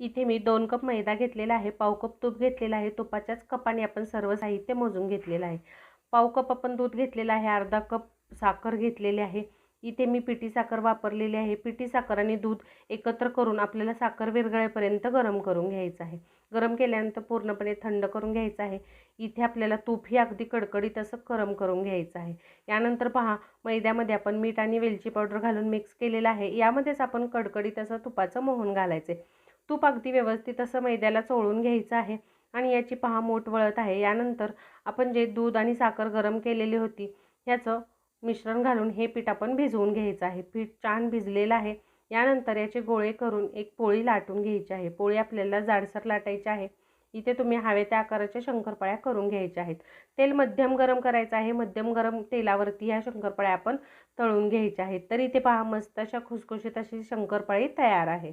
इथे मी दोन कप मैदा घेतलेला आहे पाव कप तूप घेतलेला आहे तुपाच्याच कपाने आपण सर्व साहित्य मोजून घेतलेलं आहे. पाव कप आपण दूध घेतलेलं आहे अर्धा कप साखर घेतलेली आहे. इथे मी पिठी साखर वापरलेली आहे. पिठी साखर आणि दूध एकत्र करून आपल्याला साखर विरघळेपर्यंत गरम करून घ्यायचं आहे. गरम केल्यानंतर पूर्णपणे थंड करून घ्यायचं आहे. इथे आपल्याला तूपही अगदी कडकडीत असं गरम करून घ्यायचं आहे. यानंतर पहा मैद्यामध्ये आपण मीठ आणि वेलची पावडर घालून मिक्स केलेलं आहे. यामध्येच आपण कडकडीत असं तुपाचं मोहन घालायचं आहे तूप अगदी व्यवस्थित असं मैद्याला चोळून घ्यायचं आहे आणि याची पहा मोठ वळत आहे. यानंतर आपण जे दूध आणि साखर गरम केलेली होती याचं मिश्रण घालून हे पीठ आपण भिजवून घ्यायचं आहे. पीठ छान भिजलेलं आहे. यानंतर याचे गोळे करून एक पोळी लाटून घ्यायची आहे. पोळी आपल्याला जाडसर लाटायची आहे. इथे तुम्ही हवे त्या आकाराच्या शंकरपाळ्या करून घ्यायच्या आहेत. तेल मध्यम गरम करायचं आहे. मध्यम गरम तेलावरती ह्या शंकरपाळ्या आपण तळून घ्यायच्या आहेत. तर इथे पहा मस्त अशा खुसखुशीत अशी शंकरपाळी तयार आहे.